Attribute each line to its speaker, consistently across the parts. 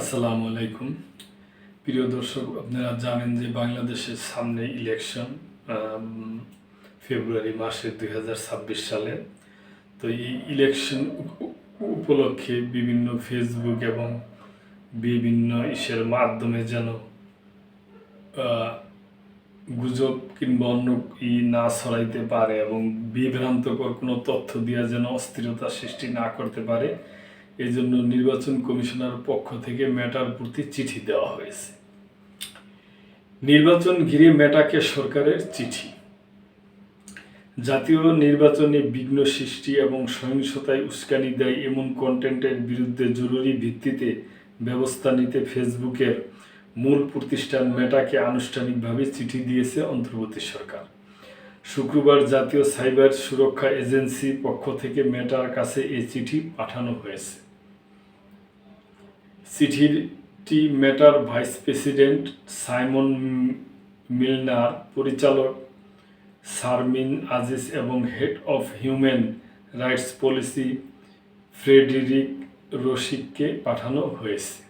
Speaker 1: আসসালামু আলাইকুম। প্রিয় দর্শক, আপনারা জানেন যে বাংলাদেশের সামনে ইলেকশন ফেব্রুয়ারি মাসে দু হাজার ছাব্বিশ সালে। তো এই ইলেকশন উপলক্ষে বিভিন্ন ফেসবুক এবং বিভিন্ন ইসের মাধ্যমে যেন গুজব কিংবা অন্য ই না ছড়াইতে পারে এবং বিভ্রান্তকর কোনো তথ্য দিয়ে যেন অস্থিরতা সৃষ্টি না করতে পারে এই জন্য নির্বাচন কমিশনার পক্ষ থেকে মেটার প্রতি চিঠি দেওয়া হয়েছে। নির্বাচন ঘিরে মেটাকে সরকারের চিঠি। জাতীয় নির্বাচনে বিঘ্ন সৃষ্টি এবং সহিংসতায় উস্কানি দেয় এমন কন্টেন্টের বিরুদ্ধে জরুরি ভিত্তিতে ব্যবস্থা নিতে ফেসবুকের মূল প্রতিষ্ঠান মেটাকে আনুষ্ঠানিকভাবে চিঠি দিয়েছে অন্তর্বর্তী সরকার। শুক্রবার জাতীয় সাইবার সুরক্ষা এজেন্সি পক্ষ থেকে মেটার কাছে এই চিঠি পাঠানো হয়েছে। চিঠিটি Meta vice president Simon Milner পরিচালক শারমিন আজিজ এবং head of human rights policy Frederick রশিককে পাঠানো হয়েছে।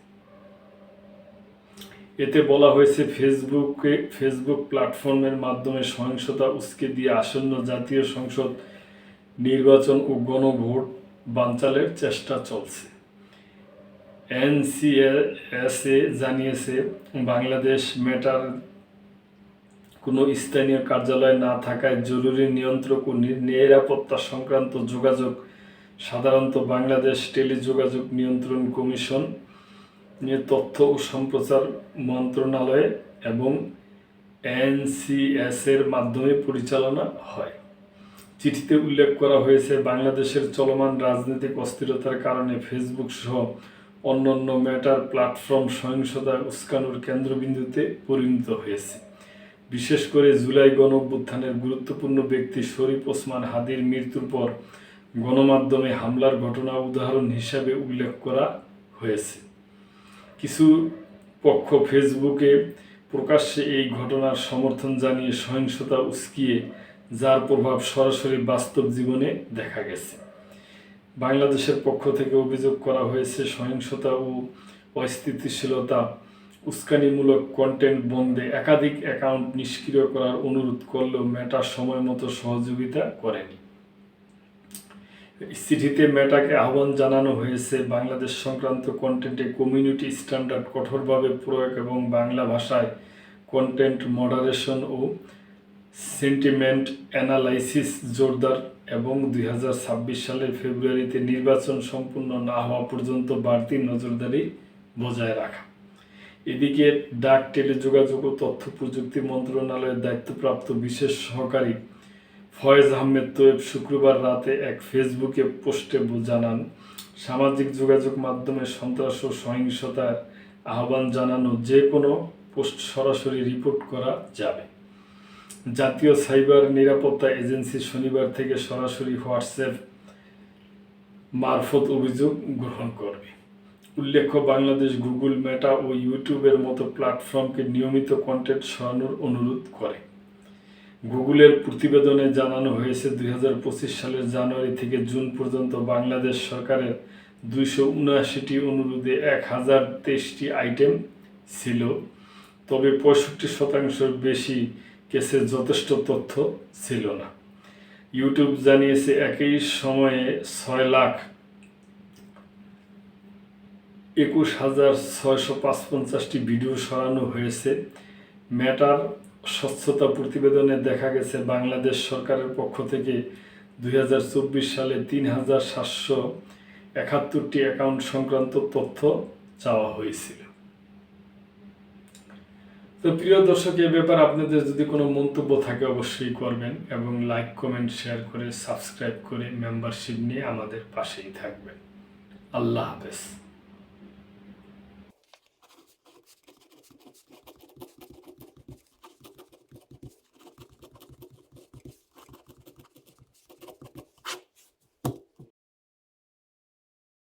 Speaker 1: এতে বলা হয়েছে, ফেসবুকে, ফেসবুক প্ল্যাটফর্মের মাধ্যমে সহিংসতা উস্কে দিয়ে আসন্ন জাতীয় সংসদ নির্বাচন ও গণভোট বানচালের চেষ্টা চলছে। এনসিএসএ জানিয়েছে, বাংলাদেশ মেটার কোনো স্থানীয় কার্যালয় না থাকায় জরুরি নিয়ন্ত্রক ও নিরাপত্তা সংক্রান্ত যোগাযোগ, সাধারণত বাংলাদেশ টেলিযোগাযোগ নিয়ন্ত্রণ কমিশন নিয়ে তথ্য ও সম্প্রচার মন্ত্রণালয় এবং এনসিএস এর মাধ্যমে পরিচালনা হয়। চিঠিতে উল্লেখ করা হয়েছে, বাংলাদেশের চলমান রাজনৈতিক অস্থিরতার কারণে ফেসবুক সহ অন্যান্য ম্যাটার প্ল্যাটফর্ম সহিংসতা উস্কানোর কেন্দ্রবিন্দুতে পরিণত হয়েছে। বিশেষ করে জুলাই গণঅভ্যুত্থানের গুরুত্বপূর্ণ ব্যক্তি শরীফ ওসমান হাদির মৃত্যুর পর গণমাধ্যমে হামলার ঘটনা উদাহরণ হিসাবে উল্লেখ করা হয়েছে। কিছু পক্ষ ফেসবুকে প্রকাশ্যে এই ঘটনার সমর্থন জানিয়ে সহিংসতা উস্কিয়ে, যার প্রভাব সরাসরি বাস্তব জীবনে দেখা গেছে। বাংলাদেশের পক্ষ থেকে অভিযোগ করা হয়েছে, সহিংসতা ও অস্থিতিশীলতা উস্কানিমূলক কন্টেন্ট বন্ধে একাধিক অ্যাকাউন্ট নিষ্ক্রিয় করার অনুরোধ করলেও মেটা সময় মতো সহযোগিতা করেনি। চিঠিতে মেটাকে আহ্বান জানানো হয়েছে, বাংলাদেশ সংক্রান্ত কন্টেন্টে কমিউনিটি স্ট্যান্ডার্ড কঠোরভাবে প্রয়োগ এবং বাংলা ভাষায় কন্টেন্ট মডারেশন ও সেন্টিমেন্ট অ্যানালাইসিস জোরদার এবং দুই হাজার ছাব্বিশ সালের ফেব্রুয়ারিতে নির্বাচন সম্পূর্ণ না হওয়া পর্যন্ত বাড়তি নজরদারি বজায় রাখা। এদিকে ডাক টেলিযোগাযোগ ও তথ্য প্রযুক্তি মন্ত্রণালয়ের দায়িত্বপ্রাপ্ত বিশেষ সহকারী ফয়েজ আহমেদ তোয়েব শুক্রবার রাতে এক ফেসবুকে পোস্টে জানান, সামাজিক যোগাযোগ মাধ্যমে সন্ত্রাস ও সহিংসতার আহ্বান জানানো যে কোনো পোস্ট সরাসরি রিপোর্ট করা যাবে। জাতীয় সাইবার নিরাপত্তা এজেন্সি শনিবার থেকে সরাসরি হোয়াটসঅ্যাপ মারফত অভিযোগ গ্রহণ করবে। উল্লেখ্য, বাংলাদেশ গুগল, মেটা ও ইউটিউবের মতো প্ল্যাটফর্মকে নিয়মিত কন্টেন্ট সরানোর অনুরোধ করে। গুগলের প্রতিবেদনে জানানো হয়েছে, দুই হাজার পঁচিশ সালের জানুয়ারি থেকে জুন পর্যন্ত বাংলাদেশ সরকারের দুইশো উনআশিটি অনুরোধে এক হাজার তেইশটি আইটেম ছিল। তবে পঁয়ষট্টি শতাংশের বেশি কেসে যথেষ্ট তথ্য ছিল না। ইউটিউব জানিয়েছে একই সময়ে ছয় লাখ একুশ হাজার ছয়শো পাঁচপঞ্চাশটি ভিডিও সরানো হয়েছে। ম্যাটার স্বচ্ছতা প্রতিবেদনে দেখা গেছে, বাংলাদেশ সরকারের পক্ষ থেকে দুই হাজার চব্বিশ সালে তিন হাজার সাতশো একাত্তরটি অ্যাকাউন্ট সংক্রান্ত তথ্য চাওয়া হয়েছিল। তো প্রিয় দর্শক, এ ব্যাপারে আপনাদের যদি কোনো মন্তব্য থাকে অবশ্যই করবেন এবং লাইক, কমেন্ট, শেয়ার করে সাবস্ক্রাইব করে মেম্বারশিপ নিয়ে আমাদের পাশেই থাকবেন। আল্লাহ হাফেজ।